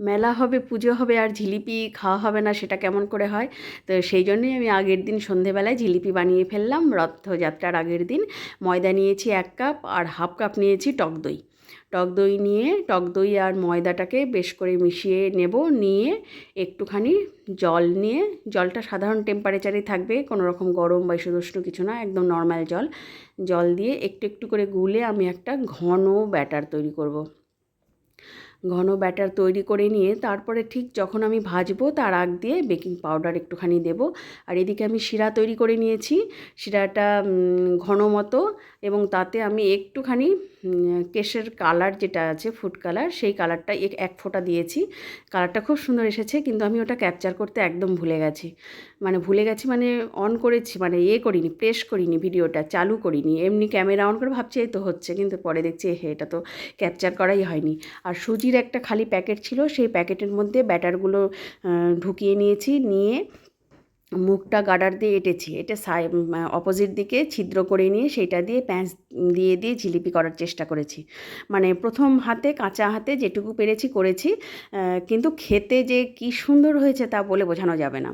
মেলা হবে, পুজো হবে আর জিলিপি খাওয়া হবে না, সেটা কেমন করে হয়? তো সেই জন্যই আমি আগের দিন সন্ধেবেলায় জিলিপি বানিয়ে ফেললাম, রথযাত্রার আগের দিন। ময়দা নিয়েছি এক কাপ আর হাফ কাপ নিয়েছি টক দই। টক দই নিয়ে, টক দই আর ময়দাটাকে বেশ করে মিশিয়ে নেব, নিয়ে একটুখানি জল নিয়ে, জলটা সাধারণ টেম্পারেচারেই থাকবে, কোনো রকম গরম বা সুদুষ্ণ কিছু না, একদম নর্মাল জল। জল দিয়ে একটু একটু করে গুলে আমি একটা ঘন ব্যাটার তৈরি করব। ঘন ব্যাটার তৈরি করে নিয়ে তারপরে ঠিক যখন আমি ভাজবো তার আগ দিয়ে বেকিং পাউডার একটুখানি দেবো। আর এদিকে আমি শিরা তৈরি করে নিয়েছি। শিরাটা ঘন মতো এবং তাতে আমি একটুখানি কেশের কালার যেটা আছে ফুড কালার সেই কালারটা এক এক ফোঁটা দিয়েছি। কালারটা খুব সুন্দর এসেছে কিন্তু আমি ওটা ক্যাপচার করতে একদম ভুলে গেছি। মানে ভুলে গেছি মানে অন করেছি মানে ইয়ে করিনি, প্রেস করিনি ভিডিওটা, চালু করিনি। এমনি ক্যামেরা অন করে ভাবছি এই তো হচ্ছে, কিন্তু পরে দেখছি হে, এটা তো ক্যাপচার করাই হয়নি। আর সুজির একটা খালি প্যাকেট ছিল, সেই প্যাকেটের মধ্যে ব্যাটারগুলো ঢুকিয়ে নিয়েছি, নিয়ে মুখটা গাডার দিয়ে এঁটেছি। এটা সাই অপোজিট দিকে ছিদ্র করে নিয়ে সেটা দিয়ে প্যাঁচ দিয়ে দিয়ে জিলিপি করার চেষ্টা করেছি। মানে প্রথম হাতে, কাঁচা হাতে যেটুকু পেরেছি করেছি কিন্তু খেতে যে কি সুন্দর হয়েছে তা বলে বোঝানো যাবে না।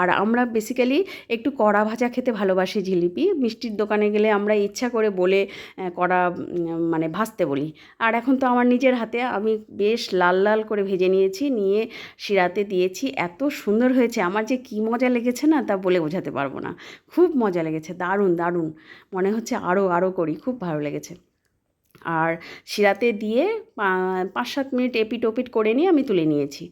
আর আমরা বেসিক্যালি একটু কড়া ভাজা খেতে ভালোবাসি জিলিপি। মিষ্টির দোকানে গেলে আমরা ইচ্ছা করে বলে কড়া মানে ভাজতে বলি। আর এখন তো আমার নিজের হাতে, আমি বেশ লাল লাল করে ভেজে নিয়েছি, নিয়ে শিরাতে দিয়েছি। এত সুন্দর হয়েছে, আমার যে কী মজা লেগেছে না, তা বলে বোঝাতে পারব না। খুব মজা লেগেছে, দারুণ দারুণ। মনে হচ্ছে আরও আরও করি, খুব ভালো লেগেছে। আর শিরাতে দিয়ে পাঁচ সাত মিনিট এপিট ওপিট করে নিয়ে আমি তুলে নিয়েছি।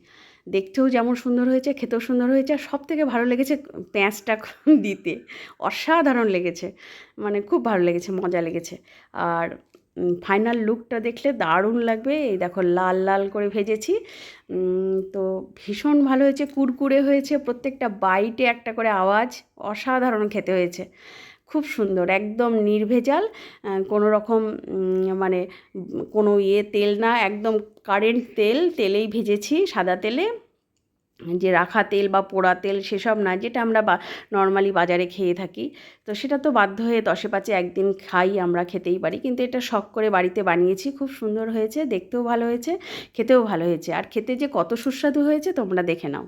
দেখতেও যেমন সুন্দর হয়েছে, খেতেও সুন্দর হয়েছে, আর সব থেকে ভালো লেগেছে পেঁয়াজটা দিতে। অসাধারণ লেগেছে মানে খুব ভালো লেগেছে, মজা লেগেছে। আর ফাইনাল লুকটা দেখলে দারুণ লাগবে। এই দেখো, লাল লাল করে ভেজেছি। তো ভীষণ ভালো হয়েছে, কুরকুরে হয়েছে, প্রত্যেকটা বাইটে একটা করে আওয়াজ, অসাধারণ খেতে হয়েছে। খুব সুন্দর, একদম নির্ভেজাল কোনো রকম মানে কোনো ইয়ে তেল না, একদম কারেন্ট তেল, তেলেই ভেজেছি, সাদা তেলে। যে রাখা তেল বা পোড়া তেল সেসব না, যেটা আমরা বা নর্মালি বাজারে খেয়ে থাকি। তো সেটা তো বাধ্য হয়ে দশে পাঁচে একদিন খাই, আমরা খেতেই পারি। কিন্তু এটা শখ করে বাড়িতে বানিয়েছি, খুব সুন্দর হয়েছে, দেখতেও ভালো হয়েছে, খেতেও ভালো হয়েছে। আর খেতে যে কত সুস্বাদু হয়েছে, তোমরা দেখে নাও।